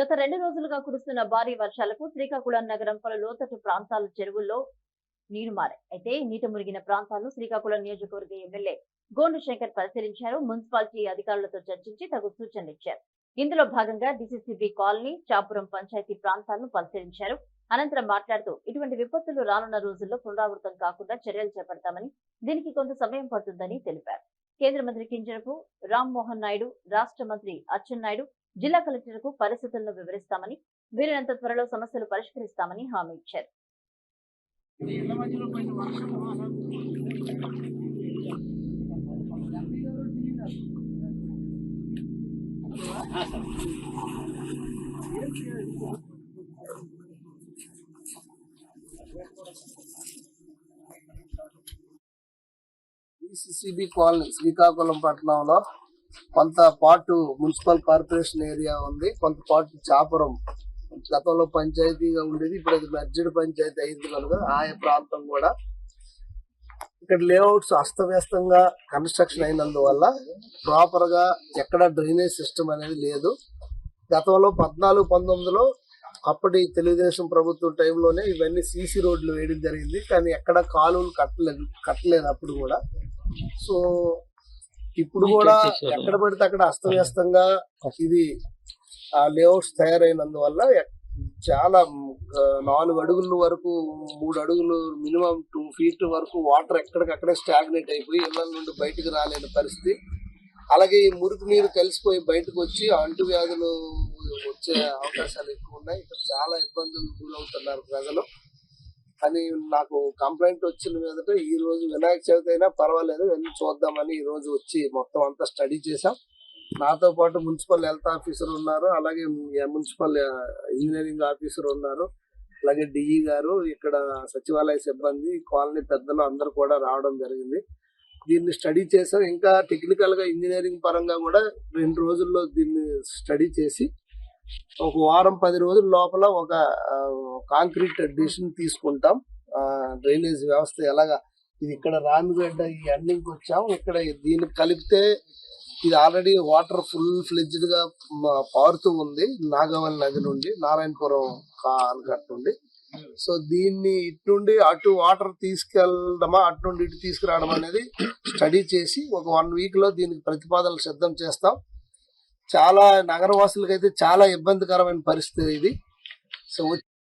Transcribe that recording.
గత రెండు రోజులుగా కురుస్తున్న భారీ వర్షాలకు శ్రీకాకుళం నగరం పలు లోతట్టు ప్రాంతాల చెరువుల్లో నీరు మారాయి. అయితే నీట మురిగిన ప్రాంతాలను శ్రీకాకుళం నియోజకవర్గ ఎమ్మెల్యే గోండు శంకర్ పరిశీలించారు. మున్సిపాలిటీ అధికారులతో చర్చించి తగు సూచనలు ఇచ్చారు. ఇందులో భాగంగా డిసిసిబి కాలనీ చాపురం పంచాయతీ ప్రాంతాలను పరిశీలించారు. అనంతరం మాట్లాడుతూ ఇటువంటి విపత్తులు రానున్న రోజుల్లో పునరావృతం కాకుండా చర్యలు చేపడతామని దీనికి కొంత సమయం పడుతుందని తెలిపారు. కేంద్ర మంత్రి కింజరపు రామ్ మోహన్ నాయుడు రాష్ట్ర మంత్రి అచ్చెన్నాయుడు జిల్లా కలెక్టర్కు పరిస్థితులను వివరిస్తామని వీలైనంత త్వరలో సమస్యలు పరిష్కరిస్తామని హామీ ఇచ్చారు. సిసిబి కాలనీ శ్రీకాకుళం పట్టణంలో కొంత పాటు మున్సిపల్ కార్పొరేషన్ ఏరియా ఉంది కొంత పాటు చాపురం. గతంలో పంచాయతీగా ఉండేది ఇప్పుడు అది మెర్జెడ్ పంచాయతీ అయింది కనుక ఆయా ప్రాంతం కూడా. ఇక్కడ లేఅవుట్స్ అస్తవ్యస్తంగా కన్స్ట్రక్షన్ అయినందువల్ల ప్రాపర్గా ఎక్కడ డ్రైనేజ్ సిస్టమ్ అనేది లేదు. గతంలో పద్నాలుగు పంతొమ్మిదిలో అప్పటి తెలుగుదేశం ప్రభుత్వం టైంలోనే ఇవన్నీ సీసీ రోడ్లు వేయడం జరిగింది కానీ ఎక్కడ కాలువలు కట్టలేదు కట్టలేదు అప్పుడు కూడా. సో ఇప్పుడు కూడా ఎక్కడ పడితే అక్కడ అస్తవ్యస్తంగా ఇది ఆ లేఅవుట్స్ తయారైనందువల్ల చాలా నాలుగు అడుగుల వరకు మూడు అడుగులు మినిమం టూ ఫీట్ వరకు వాటర్ ఎక్కడికక్కడే స్టాగ్నేట్ అయిపోయి ఇళ్ళ నుండి బయటకు రాలేని పరిస్థితి. అలాగే ఈ మురికి నీరు కలిసిపోయి బయటకు వచ్చి అంటు వ్యాధులు వచ్చే అవకాశాలు ఎక్కువ ఉన్నాయి. ఇక్కడ చాలా ఇబ్బందులు గురవుతున్నారు ప్రజలు. అని నాకు కంప్లైంట్ వచ్చిన మీదట ఈ రోజు వినాయక చవితి అయినా పర్వాలేదు వెళ్ళి చూద్దామని ఈ రోజు వచ్చి మొత్తం అంతా స్టడీ చేసాం నాతో పాటు మున్సిపల్ హెల్త్ ఆఫీసర్ ఉన్నారు అలాగే మున్సిపల్ ఇంజనీరింగ్ ఆఫీసర్ ఉన్నారు. అలాగే డిఈ గారు ఇక్కడ సచివాలయ సిబ్బంది కాలనీ పెద్దలు అందరూ కూడా రావడం జరిగింది. దీన్ని స్టడీ చేసాం ఇంకా టెక్నికల్గా ఇంజనీరింగ్ పరంగా కూడా రెండు రోజుల్లో దీన్ని స్టడీ చేసి ఒక వారం పది రోజుల లోపల ఒక కాంక్రీట్ డిసిషన్ తీసుకుంటాం. డ్రైనేజ్ వ్యవస్థ ఎలాగా ఇది ఇక్కడ రామిగడ్డ ఈ ఎండింగ్ వచ్చాం. ఇక్కడ దీనికి కలిపితే ఇది ఆల్రెడీ వాటర్ ఫుల్ ఫ్లెడ్జ్డ్గా పారుతూ ఉంది. నాగవల్ నది నుండి నారాయణపురం కాల్గట్ నుండి. సో దీన్ని ఇటు నుండి అటు వాటర్ తీసుకెళ్ళడమా అటు నుండి ఇటు తీసుకురావడం అనేది స్టడీ చేసి ఒక వన్ వీక్లో దీనికి ప్రతిపాదనలు సిద్ధం చేస్తాం. చాలా నగరవాసులకైతే చాలా ఇబ్బందికరమైన పరిస్థితి ఇది. సో